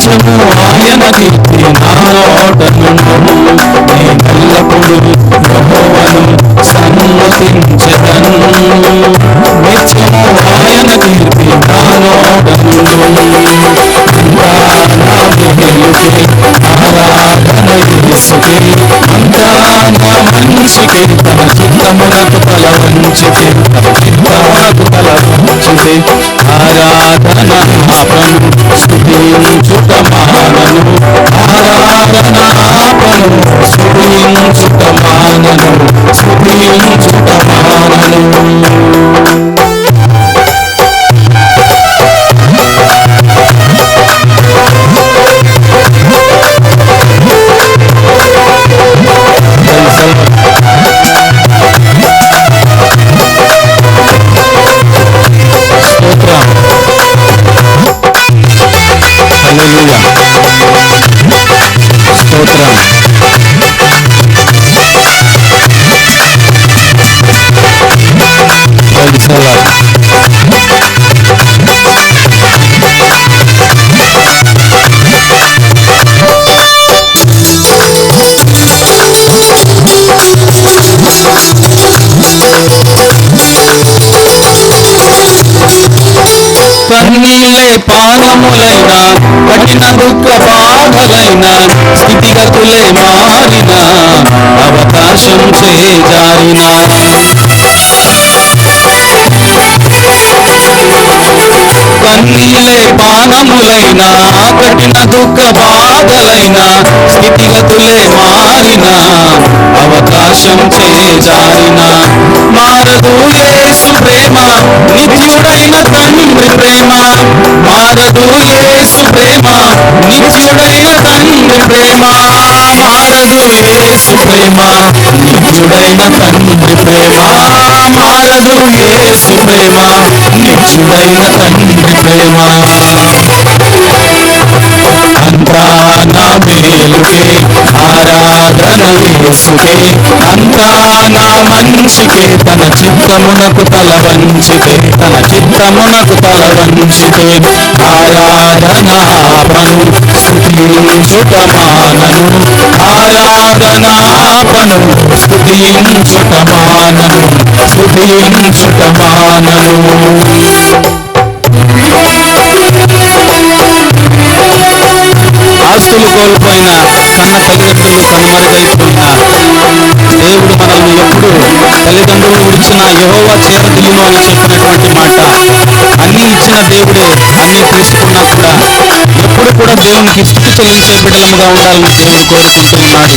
నిత్యము ఆయన కీర్తి నా నోటనుండును నేనెల్లప్పుడు యెహోవాను సన్నుతించెదను నిత్యము ఆయన కీర్తి నా నోటనుండును అంతా తన చిత్తమునకు తల వంచితే తన చిత్తమునకు తల వంచితే ఆరాధన ఆపను స్థుతించుట మానను. ఆరాధన ఆపను స్థుతించుట మానను స్థుతించుట మానను. మారినా కఠిన దుఃఖ బాధలైన స్థితిగతులే మారిన అవకాశం చేజారిన కన్నీలే పానములైన కఠిన దుఃఖ బాధలైన స్థితిగతులే మారిన అవకాశం చేజారిన మారదు ఏసు ప్రేమ నిత్య ప్రేమ మారదు ఏసు ప్రేమ నిత్యుడైన తండ్రి ప్రేమ మారదు ఏసు ప్రేమ నిత్యుడైన తండ్రి ప్రేమ మారదు ఏసు ప్రేమ నిత్యుడైన తండ్రి ప్రేమ. యేసుకే. అంతా నా మనిషికే తన చిత్తమునకు తల వంచితే తన చిత్తమునకు తల వంచితే ఆరాధనాపను స్థుతించుటమానను. ఆరాధనాపను స్థుతించుటమానను స్థుతించుటమానను. ఆస్తులు కోల్పోయిన కన్న తల్లిదండ్రులు కనుమరుగైపోయిన దేవుడు మనల్ని ఎప్పుడు తల్లిదండ్రులు విడిచిన యహోవా చేరదీయును అని చెప్పినటువంటి మాట. అన్ని ఇచ్చిన దేవుడే అన్ని తీసుకున్నా కూడా ఎప్పుడు కూడా దేవునికి స్థుతి చెల్లించే బిడ్డలముగా ఉండాలని దేవుడు కోరుకుంటున్నాడు.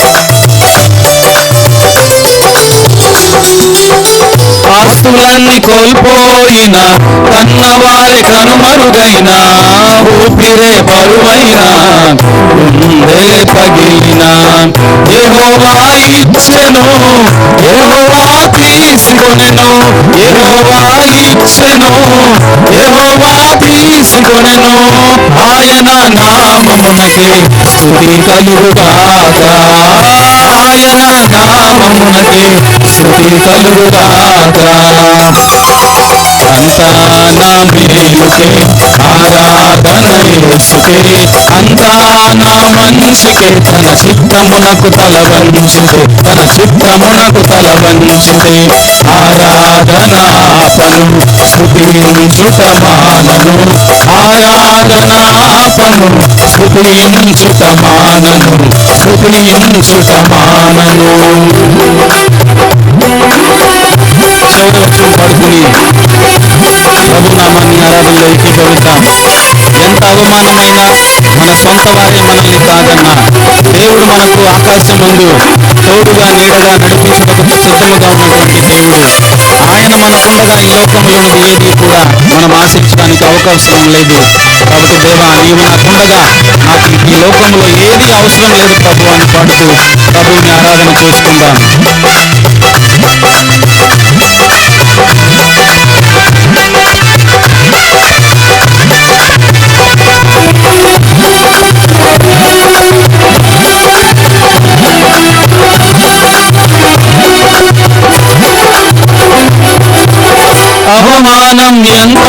ఆస్తులన్నీ కోల్పోయిన కన్నవారి కనుమరుగైన ఊపిరే బరువైన గుండెలే పగిలిన ఏహోవా ఇచ్చెను ఏహోవా తీసుకొనెను యెహోవా ఇచ్చెను తీ తీసుకొనెను ఆయన నామమునకే స్థుతి కలుగుగాక ఆయన నామమునకే స్థుతి కలుగుగాక అంతా నా మేలుకే ఆరాధన యేసుకే అంతా నా మనిషికే తన చిత్తమునకు తల వంచితే తన చిత్తమునకు తల వంచితే ఆరాధన ఆపను స్థుతించుట మానను. ఆరాధన ఆపను స్థుతించుట మానను స్థుతించుట పడుకుని ప్రభునామాన్ని ఆరాధనలో ఏకీభవిద్దాం ఎంత అవమానమైనా మన సొంత వారే మనల్ని కాదన్నా. దేవుడు మనకు ఆకాశం ముందు తోడుగా నీడగా నడిపించటకు సిద్ధముగా ఉన్నటువంటి దేవుడు. ఆయన మనకుండగా ఈ లోకంలో ఏది కూడా మనం ఆశించడానికి అవకాశం లేదు. కాబట్టి దేవా నీవు నాకుండగా నాకు ఈ లోకంలో ఏది అవసరం లేదు ప్రభు అని పాడుతూ ప్రభువుని ఆరాధన చేసుకుందాం.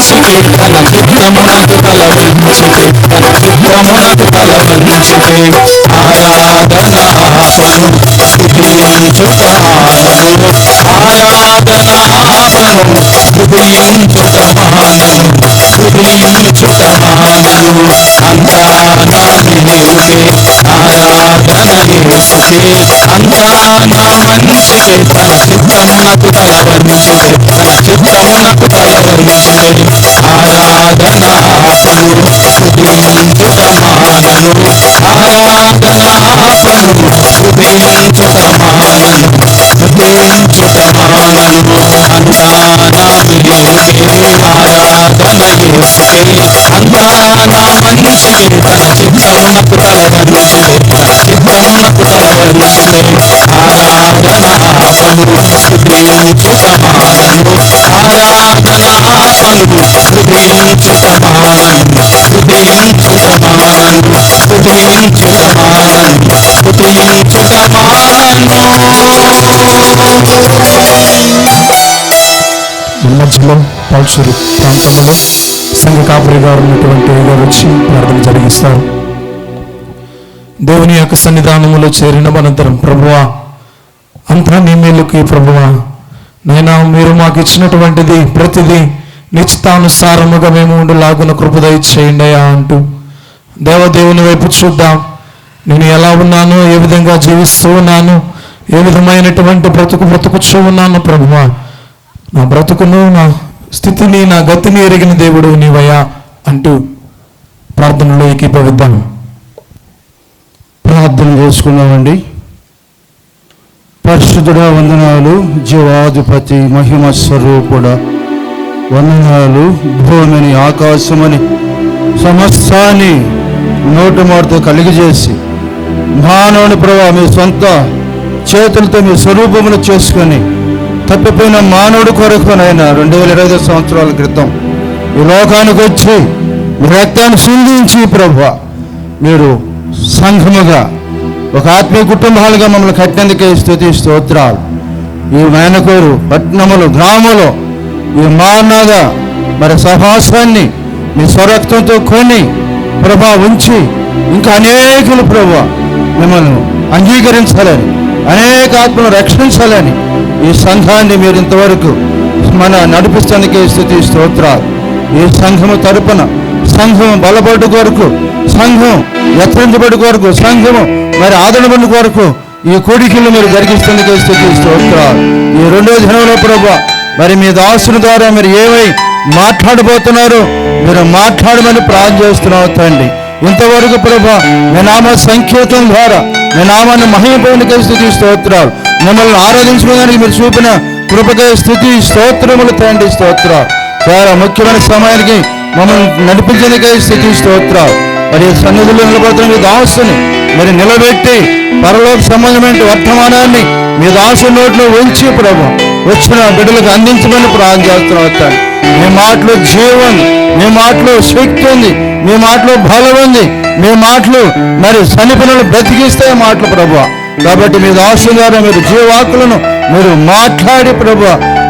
మంచికే తన చిత్తమునకు తల వంచుకే తన చిత్తమునకు తల వంచుకే ఆరాధన ఆపను స్తుతించుట మానను ఆరాధన ఆపను స్తుతించుట మానను స్తుతించుట మానను అంతా నా మేలుకే ఆరాధన యేసుకే అంతా నా మంచికే తన చిత్తమునకు తల తన చిత్తమునకు తల వంచుకే ఆరాధన ఆపను స్తుతించుట మానను ఆరాధన ఆపను స్తుతించుట మానను అంతా నా ఆరాధన అంతా నా తన చిత్తమునకు తల మధ్యలో పాల్చూరు ప్రాంతంలో సంఘ కాపురి గారు ఉన్నటువంటి గారు వచ్చి ప్రార్థన జరిగిస్తారు. దేవుని యొక్క సన్నిధానంలో చేరిన అనంతరం ప్రభువా అంతా నీ మేలుకి ప్రభువా. నైనా మీరు మాకు ఇచ్చినటువంటిది ప్రతిదీ నిశ్చితానుసారముగా మేము ఉండులాగున కృపదయ చేయండి అయ్యా అంటూ దేవదేవుని వైపు చూద్దాం. నేను ఎలా ఉన్నాను ఏ విధంగా జీవిస్తూ ఉన్నాను ఏ విధమైనటువంటి బ్రతుకు బ్రతుకుచూ ఉన్నాను ప్రభువా. నా బ్రతుకును నా స్థితిని నా గతిని ఎరిగిన దేవుడు నీవయ్యా అంటూ ప్రార్థనలో ఏకీభవిద్దాం. ప్రార్థన చేసుకున్నామండి. పరిశుద్ధుడ వందనాలు జీవాధిపతి మహిమ స్వరూపుడ వందనాలు భూమిని ఆకాశమని సమస్తాన్ని నోటు మాటతో కలిగజేసి మానవుని ప్రభావ మీ సొంత చేతులతో మీ స్వరూపమును చేసుకొని తప్పిపోయిన మానవుడి కొరకునైనా రెండు వేల ఇరవై ఐదు సంవత్సరాల క్రితం ఈ లోకానికి వచ్చి మీ రక్తాన్ని సింధించి ప్రభు మీరు సంఘముగా ఒక ఆత్మీయ కుటుంబాలుగా మమ్మల్ని కట్టినందుకే స్థుతి స్తోత్రాలు. ఈ మేనకూరు పట్టణములు గ్రామంలో ఈ మానద మరి సహాసాన్ని మీ స్వరక్తంతో కొని ప్రభా ఉంచి ఇంకా అనేకులు ప్రభా మిమ్మల్ని అంగీకరించాలని అనేక ఆత్మను రక్షించాలని ఈ సంఘాన్ని మీరు ఇంతవరకు మన నడిపిస్తానికే స్థుతి స్తోత్రాలు. ఈ సంఘము తరపున సంఘం బలపడ్డ కొరకు సంఘం ఎత్తరించబడి కొరకు సంఘము మరి ఆదరణబడి కొరకు ఈ కోడికలు మీరు జరిగిస్తుంది స్థుతి ఈ రెండో దినంలో ప్రభు మరి మీ దాసుల ద్వారా మీరు ఏమై మాట్లాడబోతున్నారు మీరు మాట్లాడమని ప్రార్థన చేస్తున్నావు తండ్రి. ఇంతవరకు ప్రభా మీ నామ సంకేతం ద్వారా మీ నామాన్ని మహిమపైనకై స్థుతి స్తోత్రాలు. మిమ్మల్ని ఆరాధించుకోవడానికి మీరు చూపిన కృపకే స్థుతి స్తోత్రములు తండ్రి స్తోత్రాలు. చాలా ముఖ్యమైన సమయానికి మమ్మల్ని నడిపించేందుకై స్థితి స్తోత్రాలు. మరి సన్నిధిలో నిలబడుతున్న మీ దాసుని మరి నిలబెట్టి పరలోక సంబంధమైన వర్తమానాన్ని మీ దాసు నోట్లో ఉంచి ప్రభు వచ్చిన బిడ్డలకు అందించమని ప్రార్థన చేస్తున్నాం మీ మాటలో జీవం మీ మాటలో శక్తి ఉంది మీ మాటలో బలం ఉంది మీ మాటలు మరి సనిపిల్లలు బ్రతికిస్తే మాటలు ప్రభు. కాబట్టి మీ దాసు ద్వారా మీరు జీవాకులను మీరు మాట్లాడి ప్రభు.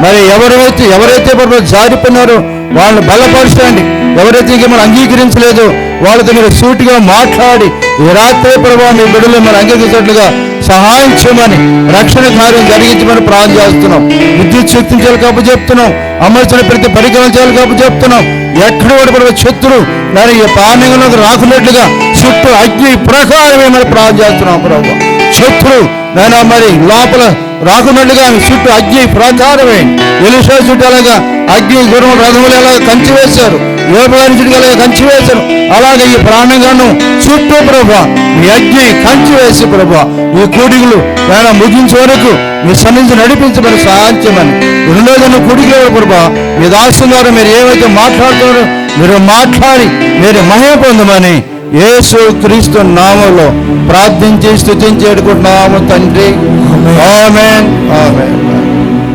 మరి ఎవరైతే ఎవరైతే ప్రభు జారిపోయినారో వాళ్ళని బలపరచండి. ఎవరైతే ఇంక మనం అంగీకరించలేదు వాళ్ళతో మీరు సూటిగా మాట్లాడి ఈ రాత్రి మీ బిడ్డలు మనం అంగీకరించినట్లుగా సహాయం చేయమని రక్షణ కార్యం జరిగించమని ప్రార్థన చేస్తున్నాం. విద్యుత్ శక్తిని చేయాలి కాబట్టి చెప్తున్నాం. అమర్చిన ప్రతి పరికరం చేయాలి కాబట్టి చెప్తున్నాం. ఎక్కడ కూడా శత్రుడు ఈ పానీయంలోకి రాకున్నట్లుగా చుట్టూ అగ్ని ప్రకారమే మరి ప్రార్థన చేస్తున్నాం ప్రభావం శత్రుడు నైనా మరి లోపల రాకున్నట్లుగా చుట్టూ అగ్ని ప్రకారమే. ఎలుసా చుట్టూ అలాగా అగ్ని గురువు రథములు ఎలా కంచి వేశారు యోగాని చుట్టూ అలాగే కంచి వేశారు అలాగే ఈ ప్రాణంగాను చుట్టూ ప్రభు మీ అగ్ని కంచి వేసి ప్రభు ఈ కూడిగులు నేను ముగించే వరకు మీ సన్నిధి నడిపించమని సాధ్యమని. రెండోదన్న కూడిగులు ప్రభు? మీ దాసు ద్వారా మీరు ఏవైతే మాట్లాడుతున్నారో మీరు మాట్లాడి మీరు మహిమ పొందమని యేసు క్రీస్తు నామంలో ప్రార్థించి స్థుతించి ఏడుకుంటున్నాము తండ్రి. ఆమేన్ ఆమేన్